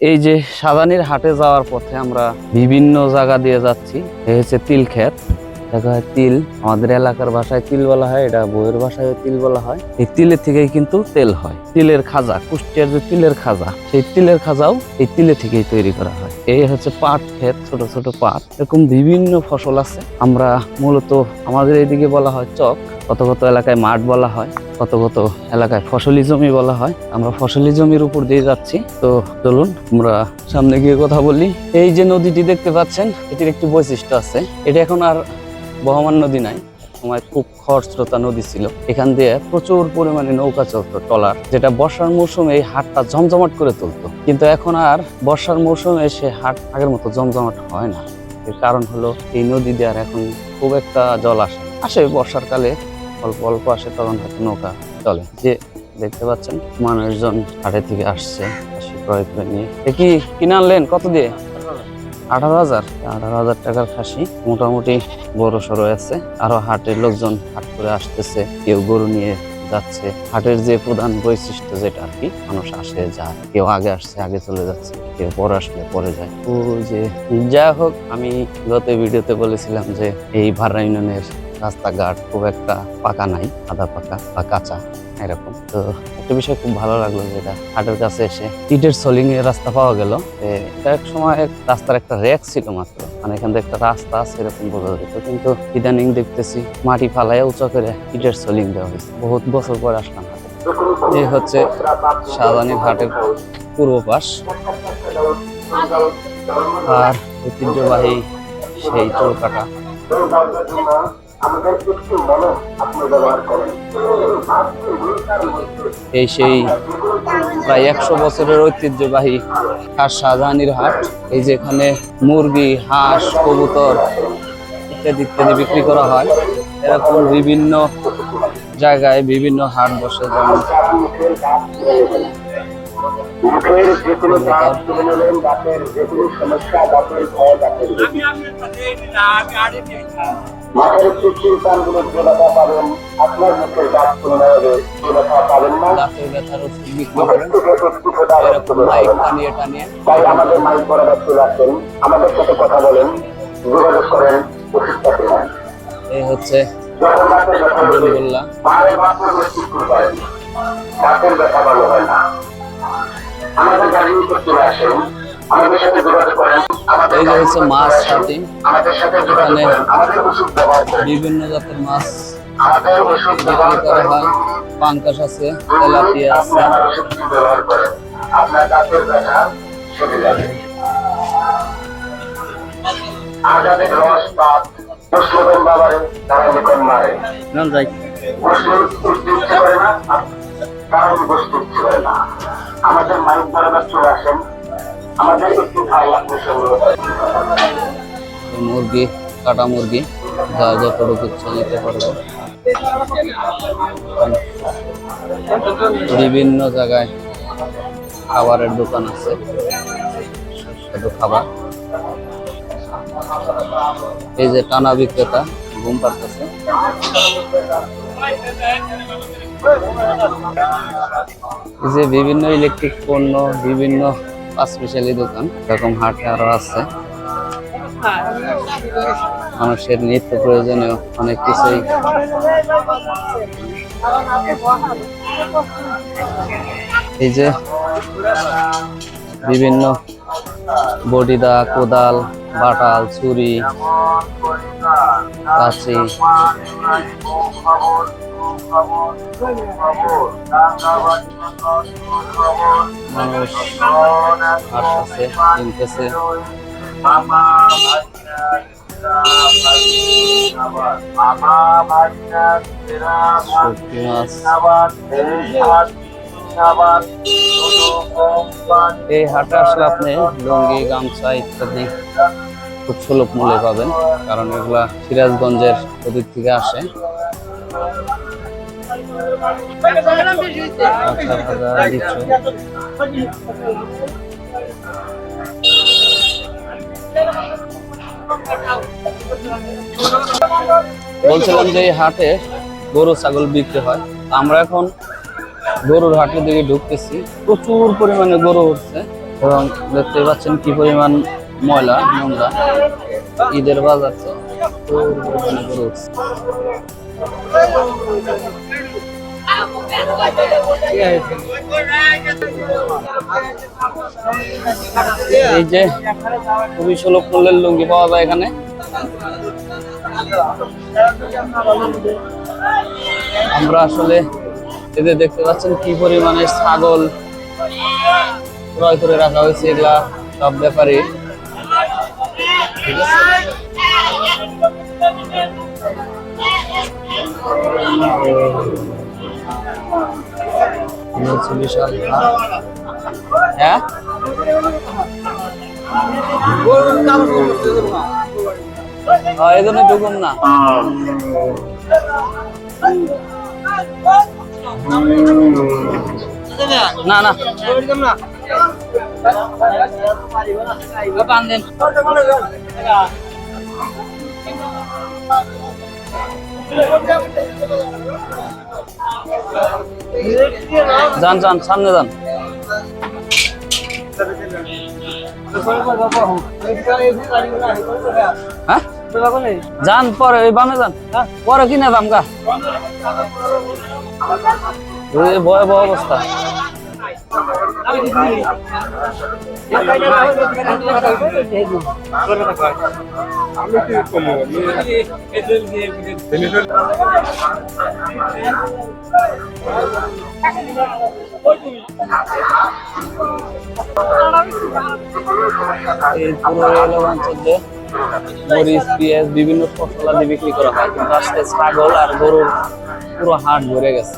এই যে সাদানির হাটে যাওয়ার পথে আমরা বিভিন্ন জায়গা দিয়ে যাচ্ছি। এ হচ্ছে তিল ক্ষেত দেখা হয় তিল, আমাদের এলাকার ভাষায় তিল বলা হয়, এটা বইয়ের ভাষায় তিল বলা হয়। এই তিলের থেকেই কিন্তু তেল হয়। তিলের খাজা, কুষ্টিয়ার যে তিলের খাজা, সেই তিলের খাজাও এই তিলে থেকেই তৈরি করা হয়। এই হচ্ছে পাট ক্ষেত, ছোট ছোট পাট। এরকম বিভিন্ন ফসল আছে। আমরা মূলত আমাদের এইদিকে বলা হয় চক, কত কত এলাকায় মাঠ বলা হয়, কত কত এলাকায় ফসলি জমি বলা হয়। আমরা ফসলি জমির উপর দিয়ে যাচ্ছি। তো চলুন, আমরা সামনে গিয়ে কথা বলি। এই যে নদীটি দেখতে পাচ্ছেন, এটির একটি বৈশিষ্ট্য আছে। এটা এখন আর বহমান নদী নাই। সময় খুব খরস্রোতা নদী ছিল। এখান দিয়ে প্রচুর পরিমাণে নৌকা চলতো, ট্রলার, যেটা বর্ষার মৌসুমে এই হাটটা জমজমাট করে তুলতো। কিন্তু এখন আর বর্ষার মৌসুমে সে হাট আগের মতো জমজমাট হয় না। এর কারণ হলো এই নদী দিয়ে আর এখন খুব একটা জল আসে আসে বর্ষার কালে অল্প অল্প আসে তখন হয়তো নৌকা চলে। যে দেখতে পাচ্ছেন, মানুষজন হাটে থেকে আসছে, আসি ক্রয় করে নিয়ে। কি কিনে আনলেন? কত দিয়ে? আঠারো হাজার। আঠারো হাজার টাকার খাসি মোটামুটি বড় সড়ো আছে। আরও হাটের লোকজন হাট করে আসতেছে, কেউ গরু নিয়ে যাচ্ছে। হাটের যে প্রধান বৈশিষ্ট্য যেটা আর কি, মানুষ আসে, যায়। কেউ আগে আসছে, আগে চলে যাচ্ছে, কেউ পরে আসলে পরে যায়। ও যে যা হোক, আমি গত ভিডিওতে বলেছিলাম যে এই ভাড়া ইউনিয়নের রাস্তাঘাট খুব একটা পাকা নাই, আধা পাকা বা কাঁচা। এরকম। তো একটা বিষয় খুব ভালো লাগল যেটা হাটের কাছে এসে ইটের সোলিং এর রাস্তা পাওয়া গেল। এটা এক সময় রাস্তার একটা র্যাক ছিল মাত্র। মানে এখান থেকে একটা রাস্তা আছে এরকম বোঝা যেত কিন্তু ইদানিং দেখতেছি মাটি ফালাইয়া উঁচা করে ইটের সোলিং দেওয়া হয়েছে। বহুত বছর পর আসলাম হাটে। হচ্ছে শাহজানির হাটের পূর্ব পাশ। আর ঐতিহ্যবাহী সেই চৌকাটা। এই সেই প্রায় একশো বছরের ঐতিহ্যবাহী হাট শাহজাহানির হাট এই যে এখানে মুরগি হাঁস কবুতর ইত্যাদি ইত্যাদি বিক্রি করা হয়। এরকম বিভিন্ন জায়গায় বিভিন্ন হাট বসে যেমন সমস্যা মাথার যে ব্যথা পাবেন আপনার মুখের যে ব্যথা পাবেন না। তাই আমাদের মাইক আমাদের সাথে কথা বলেন। যোগাযোগ করেন। এই হচ্ছে ব্যথা ভালো হয় না। আমাদের গাড়ি চলে আসেন। এই যে হচ্ছে মাছ সাথে এখানে বিভিন্ন জাতের মাছ বিক্রি করা হয়। পাঙ্কাশ আছে তেলাপিয়া আছে। আমাদের মাইক বরাবর চলে আসেন। মুরগি, কাটা মুরগি, যা যতটুকু ইচ্ছা নিতে পারব। বিভিন্ন জায়গায় খাবারের দোকান আছে সুস্বাদু খাবার। এই যে টানা বিক্রেতা, ঘুম এই যে বিভিন্ন ইলেকট্রিক পণ্য, বিভিন্ন স্পেশালি দোকান এরকম হাট আরও আছে। মানুষের নিত্য প্রয়োজনীয় অনেক কিছুই। এই যে বিভিন্ন বডিদা, কোদাল, বাটাল, ছুরি, কাঁচি এই হাটে আসলে আপনি লুঙ্গি, গামছা ইত্যাদি খুব সুলভ মূল্যে পাবেন, কারণ এগুলা সিরাজগঞ্জের ওদিক থেকে আসে। বলছিলাম যে এই হাটে গরু, ছাগল বিক্রি হয়। আমরা এখন গরুর হাটের দিকে ঢুকতেছি। প্রচুর পরিমাণে গরু উঠছে এবং দেখতে পাচ্ছেন কি পরিমাণ ময়লা, নোংরা। ঈদের বাজার তো গরু উঠছে। এই যে খুবই সুলভ মূল্যের লুঙ্গি পাওয়া যায় এখানে। আমরা আসলে এদের দেখতে পাচ্ছেন কি পরিমাণে ছাগল ক্রয় করে রাখা হয়েছে এগুলা সব ব্যাপারে। ঠিক আছে হ্যাঁ? হ্যাঁ, এই জন্য ঢুকুম না। না না। পান দেন। যান যান, সামনে যান। হ্যাঁ? যান, পরে ওই বামে যান। পরে কিনে দাম গা। ভয়াবহ অবস্থা। এই পুরো এলাকা অঞ্চলে মরিচ, পেঁয়াজ, বিভিন্ন ফসলাদি বিক্রি করা হয়, কিন্তু আজকে ছাগল আর গরুর পুরো হাট ভরে গেছে।